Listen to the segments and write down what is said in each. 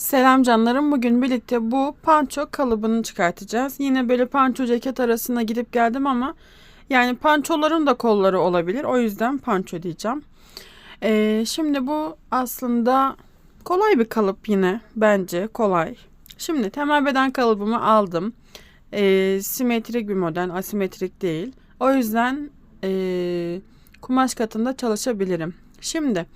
Selam canlarım. Bugün birlikte bu panço kalıbını çıkartacağız. Yine böyle panço ceket arasına gidip geldim ama yani pançoların da kolları olabilir. O yüzden panço diyeceğim. Ee, şimdi bu aslında kolay bir kalıp yine bence kolay. Şimdi temel beden kalıbımı aldım. Ee, simetrik bir model, asimetrik değil. O yüzden ee, kumaş katında çalışabilirim. Şimdi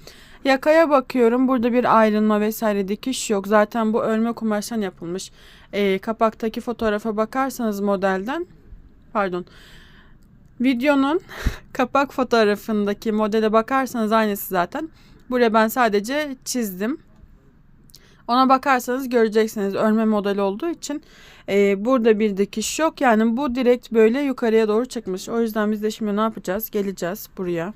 Yakaya bakıyorum. Burada bir ayrılma vesaire dikiş yok. Zaten bu örme kumaştan yapılmış. Ee, kapaktaki fotoğrafa bakarsanız modelden pardon videonun kapak fotoğrafındaki modele bakarsanız aynısı zaten. Buraya ben sadece çizdim. Ona bakarsanız göreceksiniz örme modeli olduğu için e, burada bir dikiş yok. Yani bu direkt böyle yukarıya doğru çıkmış. O yüzden biz de şimdi ne yapacağız? Geleceğiz buraya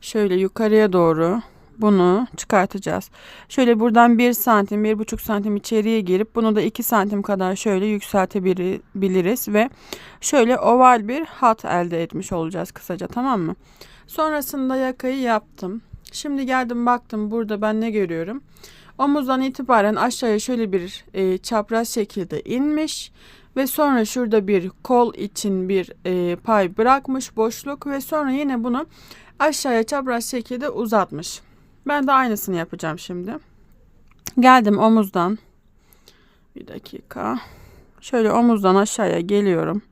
şöyle yukarıya doğru bunu çıkartacağız. Şöyle buradan 1 santim, 1,5 santim içeriye girip bunu da 2 santim kadar şöyle yükseltebiliriz ve şöyle oval bir hat elde etmiş olacağız kısaca tamam mı? Sonrasında yakayı yaptım. Şimdi geldim baktım burada ben ne görüyorum? Omuzdan itibaren aşağıya şöyle bir e, çapraz şekilde inmiş ve sonra şurada bir kol için bir e, pay bırakmış boşluk ve sonra yine bunu aşağıya çapraz şekilde uzatmış. Ben de aynısını yapacağım şimdi. Geldim omuzdan. Bir dakika. Şöyle omuzdan aşağıya geliyorum.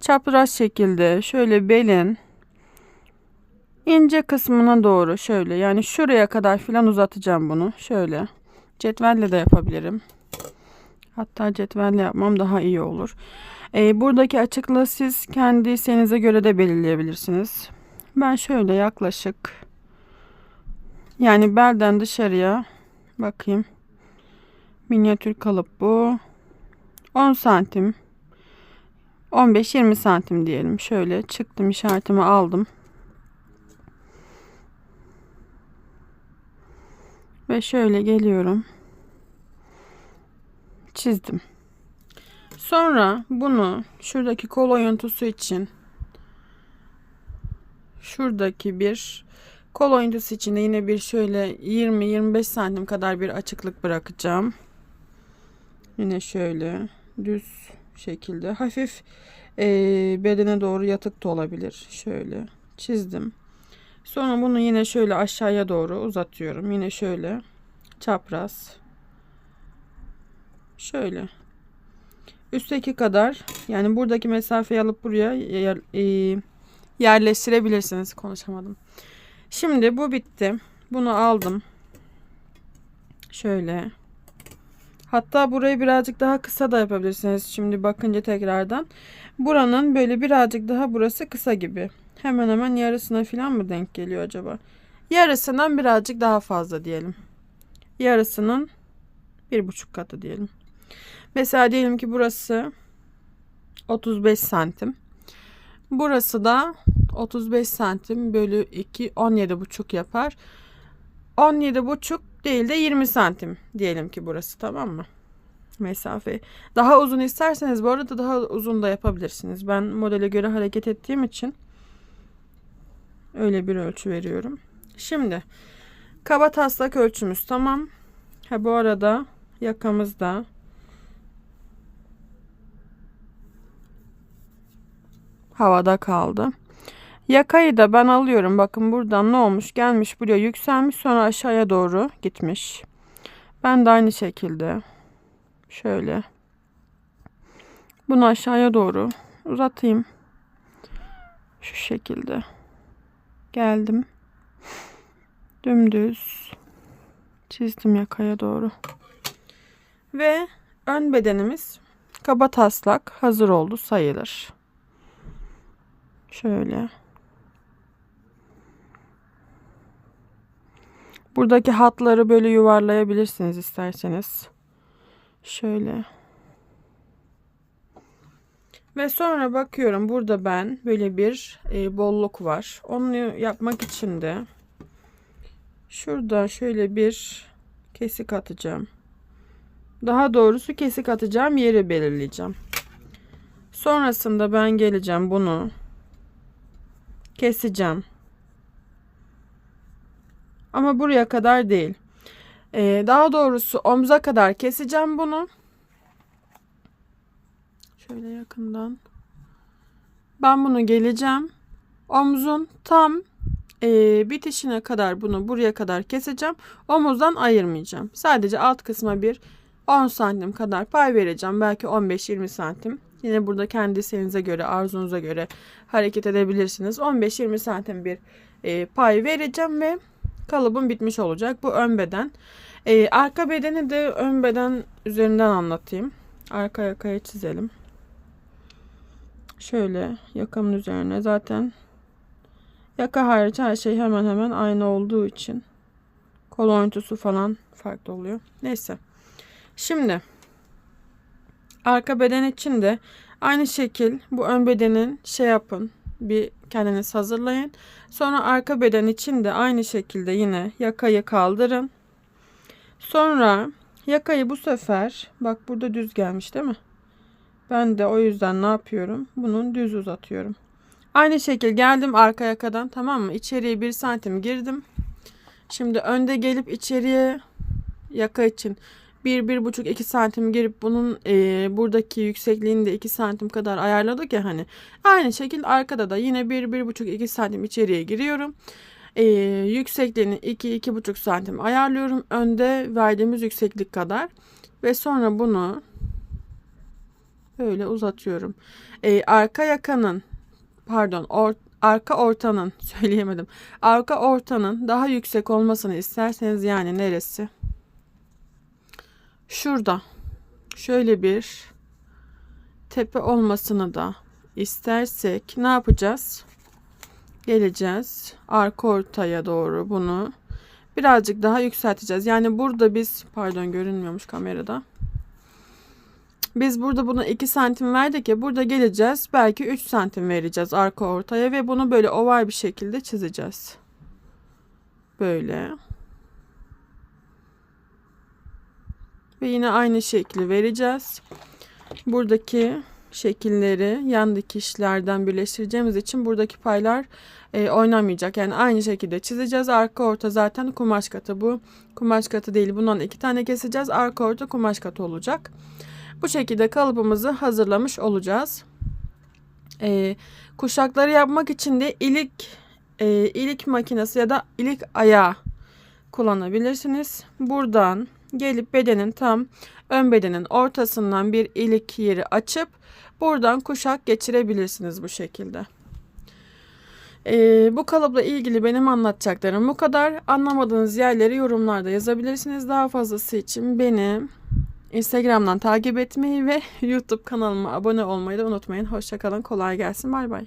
Çapraz şekilde şöyle belin ince kısmına doğru şöyle yani şuraya kadar filan uzatacağım bunu. Şöyle cetvelle de yapabilirim. Hatta cetvelle yapmam daha iyi olur. Ee, buradaki açıklığı siz kendi isteğinize göre de belirleyebilirsiniz. Ben şöyle yaklaşık yani belden dışarıya bakayım. Minyatür kalıp bu. 10 santim 15-20 santim diyelim. Şöyle çıktım işaretimi aldım. Ve şöyle geliyorum. Çizdim. Sonra bunu şuradaki kol oyuntusu için şuradaki bir kol oyuntusu içinde yine bir şöyle 20-25 santim kadar bir açıklık bırakacağım. Yine şöyle düz şekilde hafif e, bedene doğru yatık da olabilir. Şöyle çizdim. Sonra bunu yine şöyle aşağıya doğru uzatıyorum. Yine şöyle çapraz. Şöyle. Üstteki kadar yani buradaki mesafeyi alıp buraya yer, e, yerleştirebilirsiniz. Konuşamadım. Şimdi bu bitti. Bunu aldım. Şöyle. Hatta burayı birazcık daha kısa da yapabilirsiniz. Şimdi bakınca tekrardan. Buranın böyle birazcık daha burası kısa gibi. Hemen hemen yarısına falan mı denk geliyor acaba? Yarısından birazcık daha fazla diyelim. Yarısının bir buçuk katı diyelim. Mesela diyelim ki burası 35 santim. Burası da 35 santim bölü 2 17,5 yapar. 17,5 değil de 20 santim diyelim ki burası tamam mı? Mesafe. Daha uzun isterseniz bu arada daha uzun da yapabilirsiniz. Ben modele göre hareket ettiğim için öyle bir ölçü veriyorum. Şimdi kaba taslak ölçümüz tamam. Ha bu arada yakamızda havada kaldı. Yakayı da ben alıyorum. Bakın buradan ne olmuş? Gelmiş buraya yükselmiş sonra aşağıya doğru gitmiş. Ben de aynı şekilde şöyle bunu aşağıya doğru uzatayım. Şu şekilde. Geldim. Dümdüz çizdim yakaya doğru. Ve ön bedenimiz kaba taslak hazır oldu sayılır. Şöyle. Buradaki hatları böyle yuvarlayabilirsiniz isterseniz. Şöyle. Ve sonra bakıyorum burada ben böyle bir e, bolluk var. Onu yapmak için de şurada şöyle bir kesik atacağım. Daha doğrusu kesik atacağım yeri belirleyeceğim. Sonrasında ben geleceğim bunu keseceğim. Ama buraya kadar değil. Ee, daha doğrusu omza kadar keseceğim bunu. Şöyle yakından. Ben bunu geleceğim. Omzun tam e, bitişine kadar bunu buraya kadar keseceğim. Omuzdan ayırmayacağım. Sadece alt kısma bir 10 santim kadar pay vereceğim. Belki 15-20 santim. Yine burada kendi isteğinize göre, arzunuza göre hareket edebilirsiniz. 15-20 santim bir e, pay vereceğim ve kalıbım bitmiş olacak. Bu ön beden. E, arka bedeni de ön beden üzerinden anlatayım. Arka yakaya çizelim. Şöyle yakamın üzerine zaten yaka hariç her şey hemen hemen aynı olduğu için kol oyuntusu falan farklı oluyor. Neyse. Şimdi arka beden için de aynı şekil bu ön bedenin şey yapın bir kendiniz hazırlayın. Sonra arka beden için de aynı şekilde yine yakayı kaldırın. Sonra yakayı bu sefer bak burada düz gelmiş değil mi? Ben de o yüzden ne yapıyorum? Bunun düz uzatıyorum. Aynı şekil geldim arka yakadan tamam mı? İçeriye bir santim girdim. Şimdi önde gelip içeriye yaka için 1-1,5-2 santim girip bunun e, buradaki yüksekliğini de 2 santim kadar ayarladık ya hani. Aynı şekilde arkada da yine 1-1,5-2 santim içeriye giriyorum. E, yüksekliğini 2-2,5 santim ayarlıyorum. Önde verdiğimiz yükseklik kadar. Ve sonra bunu böyle uzatıyorum. E, arka yakanın pardon or, arka ortanın söyleyemedim. Arka ortanın daha yüksek olmasını isterseniz yani neresi? Şurada şöyle bir tepe olmasını da istersek ne yapacağız? Geleceğiz arka ortaya doğru bunu birazcık daha yükselteceğiz. Yani burada biz pardon görünmüyormuş kamerada. Biz burada bunu 2 santim verdik ya burada geleceğiz belki 3 santim vereceğiz arka ortaya ve bunu böyle oval bir şekilde çizeceğiz. Böyle. Ve yine aynı şekli vereceğiz. Buradaki şekilleri yan dikişlerden birleştireceğimiz için buradaki paylar e, oynamayacak. Yani aynı şekilde çizeceğiz. Arka orta zaten kumaş katı bu. Kumaş katı değil. Bundan iki tane keseceğiz. Arka orta kumaş katı olacak. Bu şekilde kalıbımızı hazırlamış olacağız. E, kuşakları yapmak için de ilik e, ilik makinesi ya da ilik ayağı kullanabilirsiniz. Buradan gelip bedenin tam ön bedenin ortasından bir ilik yeri açıp buradan kuşak geçirebilirsiniz bu şekilde. Ee, bu kalıpla ilgili benim anlatacaklarım bu kadar. Anlamadığınız yerleri yorumlarda yazabilirsiniz. Daha fazlası için beni Instagram'dan takip etmeyi ve YouTube kanalıma abone olmayı da unutmayın. Hoşçakalın. Kolay gelsin. Bay bay.